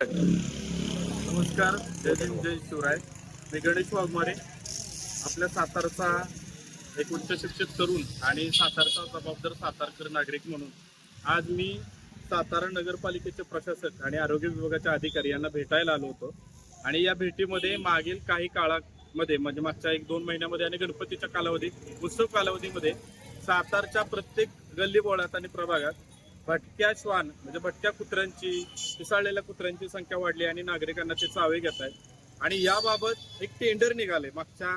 नमस्कार जय भीम जय शिवराय. मी गणेश वाघमारे आपल्या सातारचा एक उच्च शिक्षित तरुण आणि सातारचा जबाबदार सातारकर नागरिक म्हणून आज मी सातारा नगरपालिकेचे प्रशासक आणि आरोग्य विभागाच्या अधिकारी यांना भेटायला आलो होतो. आणि या भेटीमध्ये मागील काही काळामध्ये म्हणजे मागच्या एक दोन महिन्यामध्ये आणि गणपतीच्या कालावधीत उत्सव कालावधीमध्ये सातारच्या प्रत्येक गल्ली बोळात आणि प्रभागात भटक्या श्वान म्हणजे भटक्या कुत्र्यांची पिसाळलेल्या कुत्र्यांची संख्या वाढली आणि नागरिकांना ते चावे घेत आहेत. आणि याबाबत एक टेंडर निघाले. मागच्या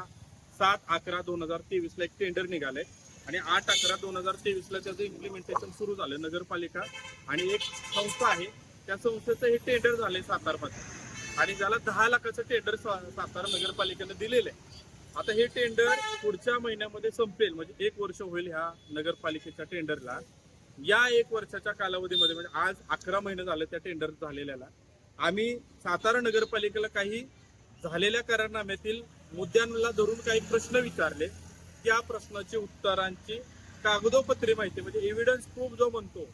सात अकरा दोन हजार तेवीसला एक टेंडर निघाले. आणि आठ अकरा दोन हजार तेवीसला त्याचं इम्प्लिमेंटेशन सुरू झालं नगरपालिका आणि एक संस्था आहे. त्या संस्थेचं हे टेंडर झाले सातारमध्ये. आणि ज्याला दहा लाखाचं टेंडर सातारा नगरपालिकेनं दिलेलं आहे. आता हे टेंडर पुढच्या महिन्यामध्ये संपेल. म्हणजे एक वर्ष होईल ह्या नगरपालिकेच्या टेंडरला या एक वर्षाच्या कालावधीमध्ये म्हणजे आज अकरा महिने झाले त्या टेंडर झालेल्याला आम्ही सातारा नगरपालिकेला काही झालेल्या करारनाम्यातील मुद्द्यांना धरून काही प्रश्न विचारले. त्या प्रश्नाची उत्तरांची कागदोपत्री माहिती म्हणजे एव्हिडन्स प्रूफ जो म्हणतो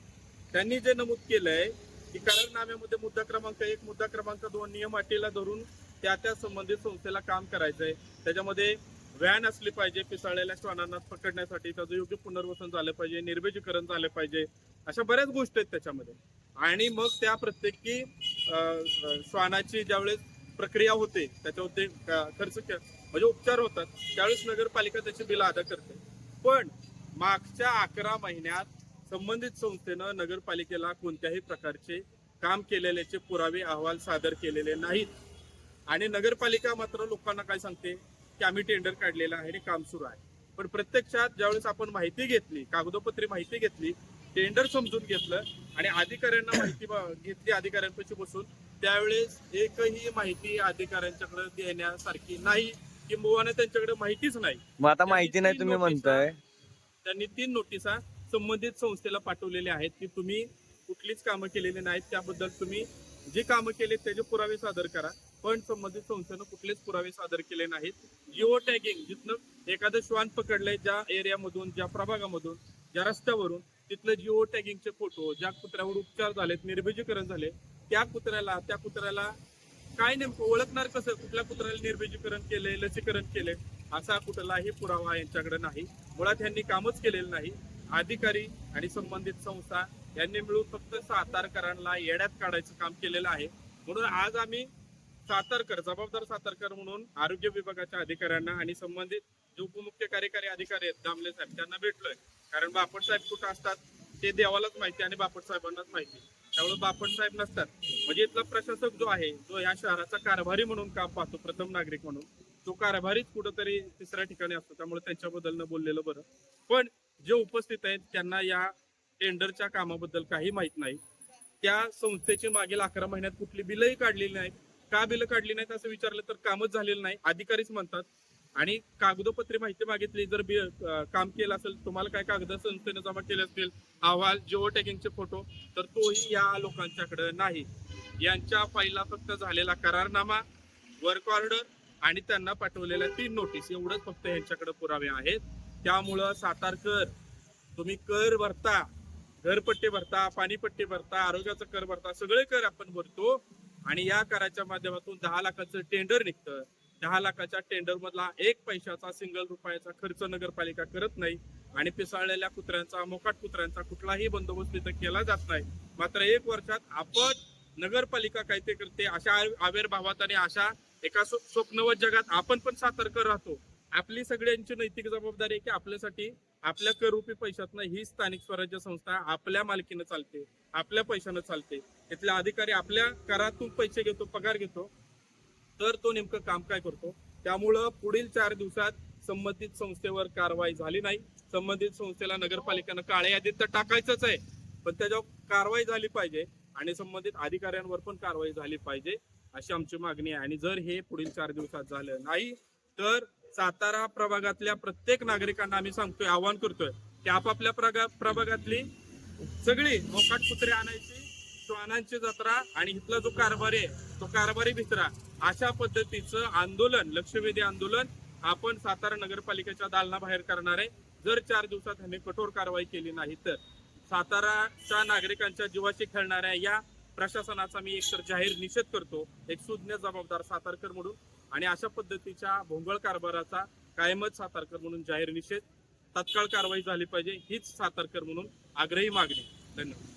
त्यांनी जे नमूद केलंय की करारनाम्यामध्ये मुद्दा क्रमांक एक मुद्दा क्रमांक दोन नियम अटीला धरून त्या त्या संबंधित संस्थेला काम करायचंय. त्याच्यामध्ये व्हॅन असली पाहिजे पिसाळलेल्या श्वानांना पकडण्यासाठी त्याचं योग्य पुनर्वसन झालं पाहिजे निर्बीजीकरण झालं पाहिजे अशा बऱ्याच गोष्टी आहेत त्याच्यामध्ये. आणि मग त्या प्रत्येकी श्वानाची ज्यावेळेस प्रक्रिया होते त्याच्यावरती खर्च के- म्हणजे उपचार होतात त्यावेळेस नगरपालिका त्याची बिल अदा करते. पण मागच्या अकरा महिन्यात संबंधित संस्थेनं नगरपालिकेला कोणत्याही प्रकारचे काम केलेल्याचे पुरावे अहवाल सादर केलेले नाहीत. आणि नगरपालिका मात्र लोकांना काय सांगते? की आम्ही टेंडर काढलेलं आहे आणि काम सुरू आहे. पण प्रत्यक्षात ज्यावेळेस आपण माहिती घेतली कागदोपत्री माहिती घेतली टेंडर समजून घेतलं आणि अधिकाऱ्यांना माहिती घेतली अधिकाऱ्यांपाशी बसून त्यावेळेस एकही माहिती अधिकाऱ्यांच्याकडे देण्यासारखी नाही किंबहुना त्यांच्याकडे माहितीच नाही. मग आता माहिती नाही तुम्ही म्हणताय. त्यांनी तीन नोटिसा संबंधित संस्थेला पाठवलेल्या आहेत की तुम्ही कुठलीच कामं केलेली नाहीत त्याबद्दल तुम्ही जे कामं केले त्याचे पुरावे सादर करा. पण संबंधित संस्थेनं कुठलेच पुरावे सादर केले नाहीत. जिओ टॅगिंग जिथनं एखादं श्वान पकडलंय ज्या एरियामधून ज्या प्रभागामधून ज्या रस्त्यावरून तिथलं जिओ टॅगिंगचे फोटो ज्या कुत्र्यावर उपचार झालेत निर्बीजीकरण झाले त्या कुत्र्याला त्या कुत्र्याला काय नेमकं ओळखणार कसं? कुठल्या कुत्र्याला निर्बीजीकरण केले लसीकरण केले असा कुठलाही पुरावा यांच्याकडे नाही. मुळात यांनी कामच केलेलं नाही. अधिकारी आणि संबंधित संस्था यांनी मिळून फक्त सातारकरांना येड्यात काढायचं काम केलेलं आहे. म्हणून आज आम्ही सातारकर जबाबदार सातारकर म्हणून आरोग्य विभागाच्या अधिकाऱ्यांना आणि संबंधित जे उपमुख्य कार्यकारी अधिकारी आहेत दामले साहेब त्यांना भेटलोय. कारण बापट साहेब कुठं असतात ते देवालाच माहिती आणि बापट साहेबांनाच माहिती. त्यामुळे बापट साहेब नसतात. म्हणजे इथला प्रशासक जो आहे जो या शहराचा कारभारी म्हणून काम पाहतो प्रथम नागरिक म्हणून. तो कारभारीच कुठंतरी तिसऱ्या ठिकाणी असतो त्यामुळे त्यांच्याबद्दल न बोललेलं बरं. पण जे उपस्थित आहेत त्यांना या टेंडरच्या कामाबद्दल काही माहीत नाही. त्या संस्थेची मागील अकरा महिन्यात कुठली बिलही काढलेली नाहीत. का बिलं काढली नाहीत असं विचारलं तर कामच झालेलं नाही. अधिकारीच म्हणतात. आणि कागदोपत्री माहिती मागितली जर काम केलं असेल तुम्हाला काय कागद संस्थेने जमा केले असतील अहवाल जिओ टॅगिंगचे फोटो तर तोही या लोकांच्याकडे नाही. यांच्या फाईलला फक्त झालेला करारनामा वर्क ऑर्डर आणि त्यांना पाठवलेल्या तीन नोटीस एवढंच फक्त यांच्याकडे पुरावे आहेत. त्यामुळं सातारकर तुम्ही कर भरता. घरपट्टे भरता पाणीपट्टे भरता आरोग्याचा कर भरता सगळे कर आपण भरतो. आणि या कराच्या माध्यमातून दहा लाखाचं टेंडर निघतं. दहा लाखाच्या टेंडर मधला एक पैशाचा सिंगल रुपयाचा खर्च नगरपालिका करत नाही आणि पिसाळलेल्या कुत्र्यांचा मोकाट कुत्र्यांचा कुठलाही बंदोबस्त तिथं केला जात नाही. मात्र एक वर्षात आपण नगरपालिका काय ते करते अशा आविर्भावात आणि अशा एका स्व- स्वप्नवत जगात आपण पण सातर्क राहतो. आपली सगळ्यांची नैतिक जबाबदारी आहे की आपल्यासाठी आपल्या करूपी पैशातनं ही स्थानिक स्वराज्य संस्था आपल्या मालकीनं चालते आपल्या पैशानं चालते. तिथले अधिकारी आपल्या करातून पैसे घेतो पगार घेतो. तर तो नेमकं काम काय करतो? त्यामुळं पुढील चार दिवसात संबंधित संस्थेवर कारवाई झाली नाही. संबंधित संस्थेला नगरपालिकेनं काळ्या यादीत तर टाकायचंच आहे. पण त्याच्यावर कारवाई झाली पाहिजे आणि संबंधित अधिकाऱ्यांवर पण कारवाई झाली पाहिजे अशी आमची मागणी आहे. आणि जर हे पुढील चार दिवसात झालं नाही तर सातारा प्रभागातल्या प्रत्येक नागरिकांना आम्ही सांगतोय आवाहन करतोय की आपापल्या प्रगा- प्रभागातली सगळी मोकाट कुत्रे आणायची श्वानांची जत्रा आणि इथला जो कारभारी आहे तो कारभारी भित्रा अशा पद्धतीचं आंदोलन लक्षवेधी आंदोलन आपण सातारा नगरपालिकेच्या दालनाबाहेर करणार आहे. जर चार दिवसात ह्यांनी कठोर कारवाई केली नाही तर. साताराच्या नागरिकांच्या जीवाशी खेळणाऱ्या या प्रशासनाचा मी एकतर जाहीर निषेध करतो. एक सुज्ञ जबाबदार सातारकर म्हणून आणि अशा पद्धतीच्या भोंगळ कारभाराचा कायमच सातारकर म्हणून जाहीर निषेध तत्काळ कारवाई झाली पाहिजे हीच सातारकर म्हणून आग्रही मागणी. धन्यवाद.